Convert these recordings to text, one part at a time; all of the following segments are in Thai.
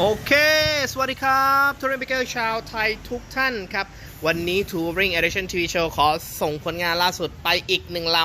โอเค สวัสดีครับทัวริงเบเกอร์ชาวไทยทุกท่านครับ วันนี้ Touring Edition TV Show ขอส่งผลงานล่าสุดไปอีกหนึ่งล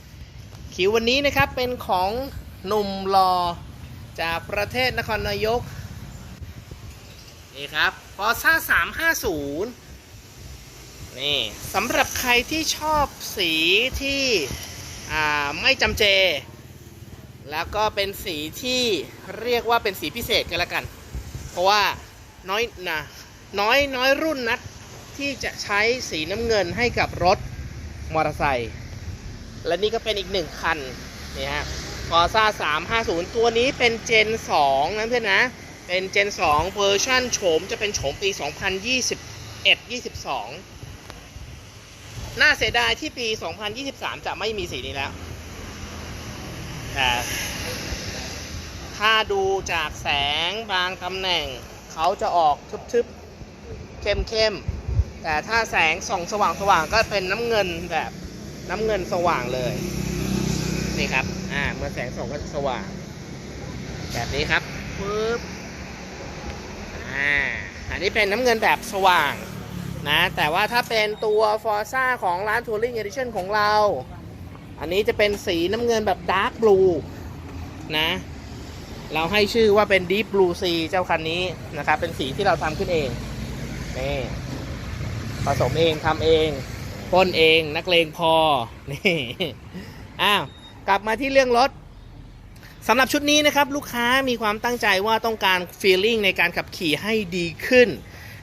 ำ คิววันนี้นะครับเป็นของหนุ่มรอจากประเทศนครนายก นี่ครับพอซ่า350นี่สำหรับใครที่ชอบสีที่อ่าไม่จำเจ แล้วก็เป็นสีที่เรียกว่าเป็นสีพิเศษกันละกัน เพราะว่าน้อยนะน้อยน้อยรุ่นนัดที่จะใช้สีน้ำเงินให้กับรถมอเตอร์ไซค์และนี่ก็เป็นอีกหนึ่งคันนี่ฮะฟอร์ซ่า350 ตัวนี้เป็นเจน2นะเพื่อนนะ เป็นเจน2เวอร์ชันโฉมจะเป็นโฉมปี 2021-22 น่าเสียดายที่ปี 2023 จะไม่มีสีนี้แล้ว แต่ถ้าดูจากแสงบางตำแหน่ง เขาจะออกทึบๆ เข้มๆ แต่ถ้าแสงส่องสว่างๆ ก็เป็นน้ำเงินแบบน้ำเงินสว่างเลย นี่ครับ อ่า เมื่อแสงส่องก็จะสว่าง แบบนี้ครับปึ๊บอ่า อันนี้เป็นน้ำเงินแบบสว่างนะ แต่ว่าถ้าเป็นตัว Forza ของร้าน Touring Edition ของเรา อันนี้จะเป็นสีน้ำเงินแบบดาร์กบลูนะ เราให้ชื่อว่าเป็น Deep Blue Sea เจ้าคันนี้นะครับ เป็นสีที่เราทำขึ้นเอง นี่ผสมเองทำเองพ่นเองนักเลงพอ นี่อ้าวกลับมาที่เรื่องรถสำหรับชุดนี้นะครับ ลูกค้ามีความตั้งใจว่าต้องการ feeling ในการขับขี่ให้ดีขึ้น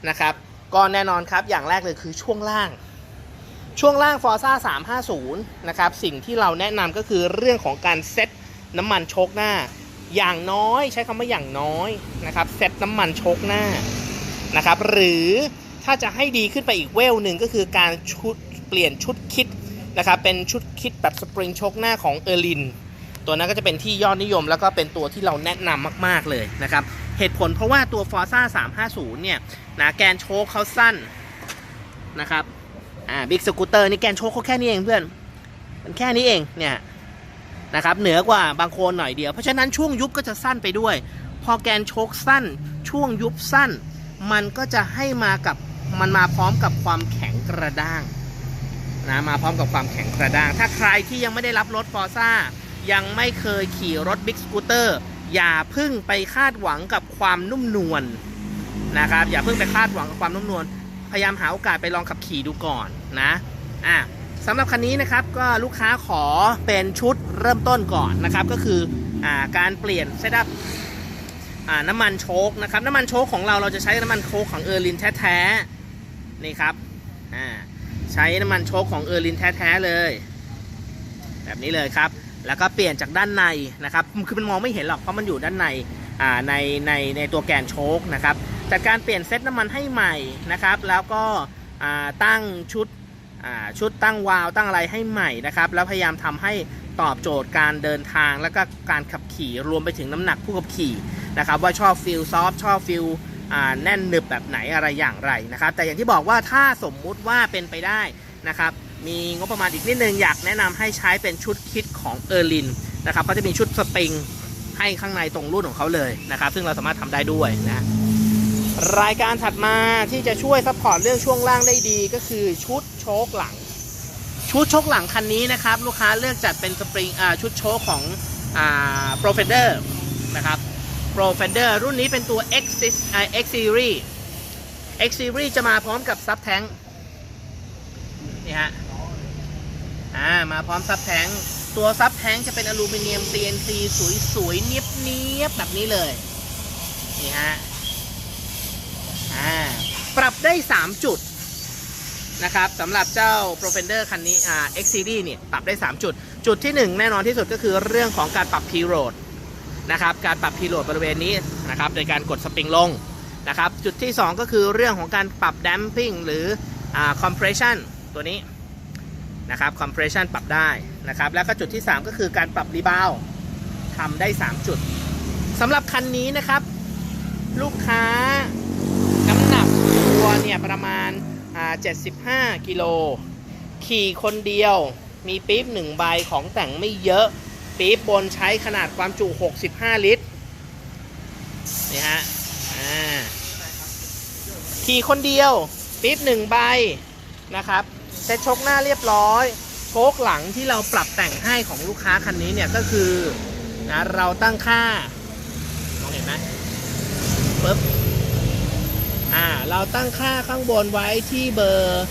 นะครับ ก็แน่นอนครับอย่างแรกเลยคือช่วงล่าง ช่วงล่าง Forza 350 นะครับ สิ่งที่เราแนะนำก็คือเรื่องของการเซ็ตน้ำมันโชคหน้า อย่างน้อยใช้คำว่าอย่างน้อยนะครับเซ็ตน้ำมันโชคหน้านะครับ หรือถ้าจะให้ดีขึ้นไปอีกเวลหนึ่งก็คือการชุดเปลี่ยนชุดคิดนะครับ เป็นชุดคิดแบบสปริงโชคหน้าของเออร์ลินตัวนั้นก็จะเป็นที่ยอดนิยมแล้วก็เป็นตัวที่เราแนะนำมาก ๆ เลยนะครับ เหตุผลเพราะว่าตัว Forza 350 เนี่ยนะแกนโชคเขาสั้นนะครับ อ่าบิ๊กสกูตเตอร์นี่แกนโชคเขาแค่นี้เองเพื่อน มันแค่นี้เองเนี่ยนะครับเหนือกว่าบางโคนหน่อยเดียว เพราะฉะนั้นช่วงยุบก็จะสั้นไปด้วย พอแกนโชคสั้น ช่วงยุบสั้น มันก็จะให้มากับมันมาพร้อมกับความแข็งกระด้างนะมาพร้อมกับความแข็งกระด้าง ถ้าใครที่ยังไม่ได้รับรถฟอร์ซ่ายังไม่เคยขี่รถบิ๊กสกูตเตอร์อย่าพึ่งไปคาดหวังกับความนุ่มนวลนะครับอย่าพิ่งไปคาดหวังกับความนุ่มนวล พยายามหาโอกาสไปลองขับขี่ดูก่อนนะอะสำหรับคันนี้นะครับก็ลูกค้าขอเป็นชุดเริ่มต้นก่อนนะครับ ก็คืออ่าการเปลี่ยนเซตอัพอ่าน้ำมันโชคนะครับน้ำมันโชคของเราเราจะใช้น้ำมันโชคของเออร์ลินแท้ๆนี่ครับอ่าใช้น้ำมันโชคของเออร์ลินแท้ๆเลย แบบนี้เลยครับ แล้วก็เปลี่ยนจากด้านในนะครับคือมันมองไม่เห็นหรอกเพราะมันอยู่ด้านในอ่าในในในตัวแกนโชคนะครับ จัดการเปลี่ยนเซตน้ำมันให้ใหม่นะครับ แล้วก็ตั้งชุดชุดตั้งวาล์วตั้งอะไรให้ใหม่นะครับ แล้วพยายามทำให้ตอบโจทย์การเดินทางแล้วก็การขับขี่รวมไปถึงน้ำหนักผู้ขับขี่นะครับ ว่าชอบฟิลซอฟชอบฟิลแน่นหนึบแบบไหนอะไรอย่างไรนะครับ แต่อย่างที่บอกว่าถ้าสมมุติว่าเป็นไปได้นะครับ มีงบประมาณอีกนิดนึงอยากแนะนำให้ใช้เป็นชุดคิดของเออร์ลินนะครับเขาจะมีชุดสปริงให้ข้างในตรงรุ่นของเขาเลยนะครับ ซึ่งเราสามารถทำได้ด้วยนะ รายการถัดมาที่จะช่วยซัพพอร์ตเรื่องช่วงล่างได้ดีก็คือชุดโชคหลัง ชุดโชคหลังคันนี้นะครับ ลูกค้าเลือกจัดเป็นสปริงชุดโชคของอ่า Pro Fender นะครับ Pro Fender รุ่นนี้เป็นตัว X X Series X Series จะมาพร้อมกับซับแทงนี่ฮะอ่ามาพร้อมซับแทงตัวซับแทงจะเป็นอลูมิเนียม CNC สวยๆเนียบๆแบบนี้เลยนี่ฮะ ปรับได้ 3 จุดนะครับสำหรับเจ้า Profender คันนี้อ่า X Series เนี่ยปรับได้ 3 จุด จุดที่ 1 แน่นอนที่สุดก็คือเรื่องของการปรับ P-Load นะครับการปรับ P-Load บริเวณนี้นะครับโดยการกดสปริงลงนะครับจุดที่ 2 ก็คือเรื่องของการปรับ Damping หรืออ่า Compression ตัวนี้นะครับ Compression ปรับได้นะครับแล้วก็จุดที่ 3 ก็คือการปรับ Rebound ทำได้ 3 จุดสำหรับคันนี้นะครับ ลูกค้า ตัวเนี่ยประมาณอ่า75กิโล ขี่คนเดียวมีปี๊บหนึ่งใบของแต่งไม่เยอะ ปี๊บบนใช้ขนาดความจุ 65 ลิตร นี่ฮะ อ่า ขี่คนเดียว ปี๊บหนึ่งใบนะครับเซ็ตชคหน้าเรียบร้อย โชคหลังที่เราปรับแต่งให้ของลูกค้าคันนี้เนี่ยก็คือนะเราตั้งค่ามองเห็นไหมปึ๊บ อ่าเราตั้งค่าข้างบนไว้ที่เบอร์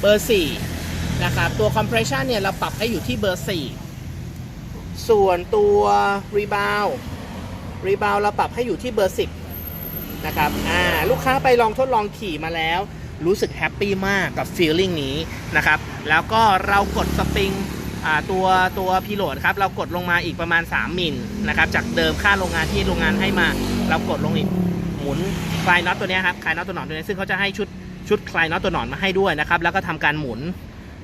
เบอร์4นะครับตัว compression เนี่ย เราปรับให้อยู่ที่เบอร์ 4 ส่วนตัว rebound rebound เราปรับให้อยู่ที่เบอร์ 10 นะครับอ่าลูกค้าไปลองทดลองขี่มาแล้วรู้สึกแฮปปี้มากกับ feeling นี้นะครับ แล้วก็เรากดสปริงอ่าตัวตัวพิโลดครับ เรากดลงมาอีกประมาณ 3 มิลนะครับ จากเดิมค่าโรงงานที่โรงงานให้มา เรากดลงอีก หมุนคลายน็อตตัวนี้ครับคลายน็อตตัวหนอนตัวนี้ซึ่งเขาจะให้ชุดชุดคลายน็อตตัวหนอนมาให้ด้วยนะครับแล้วก็ทำการหมุน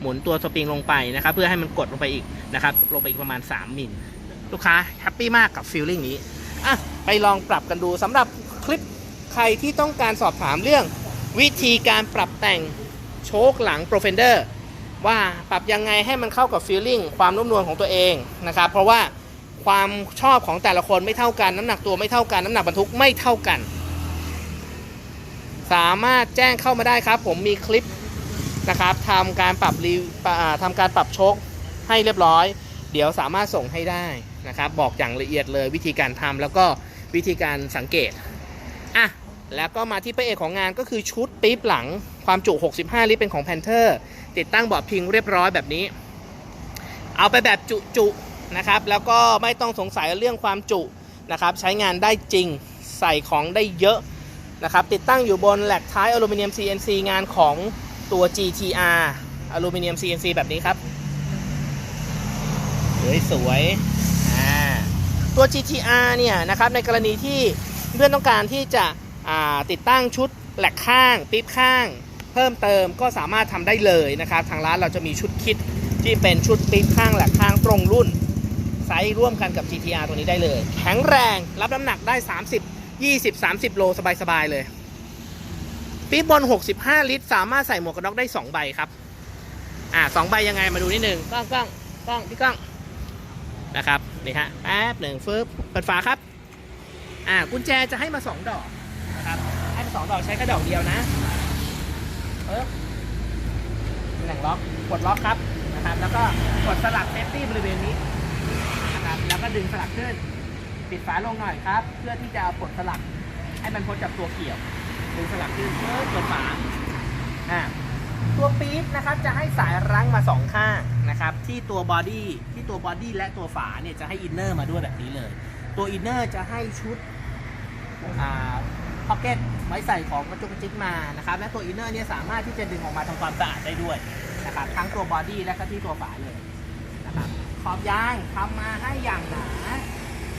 หมุนตัวสปริงลงไปนะครับ เพื่อให้มันกดลงไปอีกนะครับ ลงไปอีกประมาณ 3มิลลูกค้าแฮปปี้มากกับ feeling นี้อะไปลองปรับกันดูสำหรับคลิปใครที่ต้องการสอบถามเรื่อง วิธีการปรับแต่งโชคหลัง Pro Fender ว่าปรับยังไงให้มันเข้ากับ feeling ความนุ่มนวลของตัวเองนะครับเพราะว่าความชอบของแต่ละคนไม่เท่ากัน น้ำหนักตัวไม่เท่ากัน น้ำหนักบรรทุกไม่เท่ากัน สามารถแจ้งเข้ามาได้ครับ ผมมีคลิปนะครับทำการปรับรีทำการปรับชคให้เรียบร้อย เดี๋ยวสามารถส่งให้ได้นะครับ บอกอย่างละเอียดเลยวิธีการทำแล้วก็วิธีการสังเกตอะแล้วก็มาที่พระเอกของงานก็คือชุดปี๊บหลังความจุ 65 ลิตรเป็นของ Panther ติดตั้งเบาะพิงเรียบร้อยแบบนี้ เอาไปแบบจุๆนะครับ แล้วก็ไม่ต้องสงสัยเรื่องความจุนะครับ ใช้งานได้จริงใส่ของได้เยอะ นะครับติดตั้งอยู่บนแหลกท้ายอลูมิเนียม CNC งานของตัว GTR อลูมิเนียม CNC แบบนี้ครับสวยสวยๆอ่าตัว GTR เนี่ยนะครับในกรณีที่เพื่อนต้องการที่จะติดตั้งชุดแหลกข้างปิ๊บข้าง เพิ่มเติมก็สามารถทำได้เลยนะครับ ทางร้านเราจะมีชุดคิดที่เป็นชุดปิ๊บข้างแหลกข้างตรงรุ่นไซส์ร่วมกันกับ GTR ตัวนี้ได้เลย แข็งแรงรับน้ำหนักได้ 30 20 30 โลสบายๆเลยปิ๊บบน65 ลิตร สามารถใส่หมวกกันน็อกได้ 2 ใบครับ อ่าสองใบยังไงมาดูนิดหนึ่งกล้องกล้องกล้องพี่กล้องนะครับนี่ฮะแป๊บหนึ่งฟึบเปิดฝาครับ อ่ากุญแจจะให้มาสองดอกนะครับให้มาสองดอกใช้แค่ดอกเดียวนะเออหน่งล็อกกดล็อกครับนะครับ แล้วก็กดสลักเซฟตี้บริเวณนี้นะครับแล้วก็ดึงสลักขึ้น ปิดฝาลงหน่อยครับ เพื่อที่จะเอาปลดสลัก ให้มันพ้นจากตัวเกี่ยวดึงสลักขึ้นเพื่อเปิดฝาอ่าตัวปี๊บนะครับจะให้สายรั้งมาสองข้างนะครับที่ตัวบอดี้ที่ตัวบอดี้และตัวฝาเนี่ยจะให้อินเนอร์มาด้วยแบบนี้เลย ตัวอินเนอร์จะให้ชุดอ่าพ็อกเก็ตไว้ใส่ของกระจุกกระจิกมานะครับและตัวอินเนอร์เนี่ยสามารถที่จะดึงออกมาทำความสะอาดได้ด้วยนะครับทั้งตัวบอดี้และก็ที่ตัวฝาเลยนะครับขอบยางทำมาให้อย่างหนา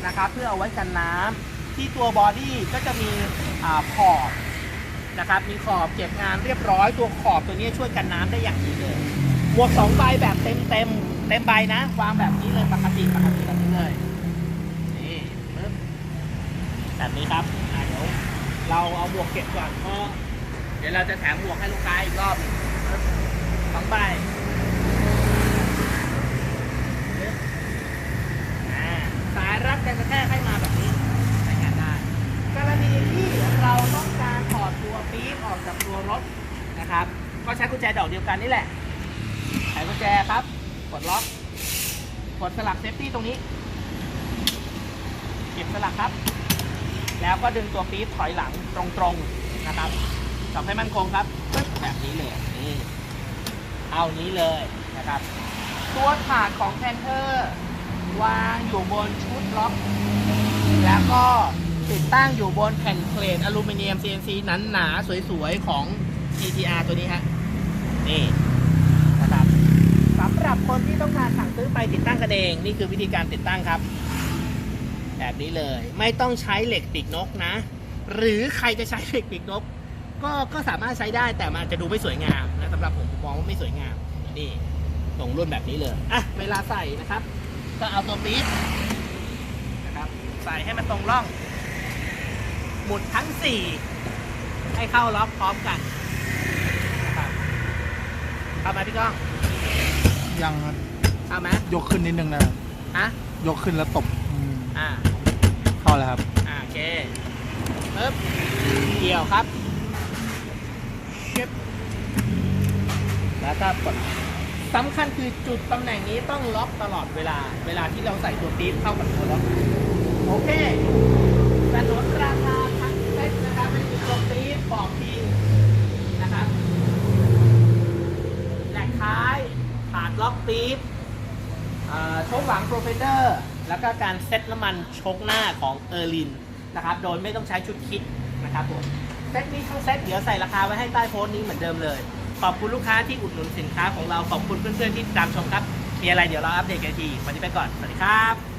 นะครับเพื่อเอาไว้กันน้ำที่ตัวบอดี้ก็จะมีอ่าพอร์ตนะครับมีขอบเก็บงานเรียบร้อยตัวขอบตัวนี้ช่วยกันน้ำได้อย่างดีเลยหมวกสองใบแบบเต็มเต็มเต็มใบนะวางแบบนี้เลยปกติปกติแบบนี้เลยนี่ปึ๊บแบบนี้ครับเดี๋ยวเราเอาหมวกเก็บก่อนเพราะเดี๋ยวเราจะแถมหมวกให้ลูกค้าอีกรอบสองใบอ่าสายรัดกันกระแทกให้มาแบบนี้ใช้งานได้ กรณีที่เราต้องการถอดตัวปี๊บออกจากตัวรถ นะครับ ก็ใช้กุญแจดอกเดียวกันนี่แหละไขกุญแจครับ กดล็อก กดสลักเซฟตี้ตรงนี้ เก็บสลักครับ แล้วก็ดึงตัวปี๊บถอยหลังตรงๆนะครับจับให้มั่นคงครับปึ๊บแบบนี้เลยนี่เอานี้เลยนะครับ ตัวถาดของแพนเทอร์วางอยู่บนชุดล็อก แล้วก็ติดตั้งอยู่บนแผ่นเพลทอลูมิเนียม CNC หนาหนาๆสวยๆของ GTR ตัวนี้ฮะนี่นะครับสำหรับคนที่ต้องการสั่งซื้อไปติดตั้งกันเอง นี่คือวิธีการติดตั้งครับ แบบนี้เลยไม่ต้องใช้เหล็กปีกนกนะ หรือใครจะใช้เหล็กปีกนก ก็ก็สามารถใช้ได้แต่มันอาจจะดูไม่สวยงามนะสำหรับผมผมมองว่าไม่สวยงามนี่ตรงรุ่นแบบนี้เลยอะเวลาใส่นะครับ ก็เอาตัวปี๊บนะครับใส่ให้มันตรงร่องหมุดทั้ง 4 ให้เข้าล็อกพร้อมกัน เข้ามาพี่ก้องยังครับเข้าไหมยกขึ้นนิดนึงนะครับฮะยกขึ้นแล้วตบอืมอ่าเข้าแล้วครับ อ่าโอเคปึ๊บเกี่ยวครับเก็บแล้วก็กดสำคัญคือจุดตำแหน่งนี้ต้องล็อกตลอดเวลา เวลาที่เราใส่ตัวปี๊บเข้ากับตัวล็อกโอเคสนุนราคาทั้งเซ็ตนะครับไม่มีตัวปี๊บบอกพิงนะครับแหลกท้ายถาด ล็อกปี๊บโชคหลังโปรเฟเดอร์ แล้วก็การเซ็ตน้ำมันโชกหน้าของเออร์ลินนะครับ โดยไม่ต้องใช้ชุดคิดนะครับผม เซตนี้ทั้งเซตเดี๋ยวใส่ราคาไว้ให้ใต้โพสต์นี้เหมือนเดิมเลย ขอบคุณลูกค้าที่อุดหนุนสินค้าของเรา ขอบคุณเพื่อนๆที่ตามชมครับ มีอะไรเดี๋ยวเราอัปเดตกันที วันนี้ไปก่อน สวัสดีครับ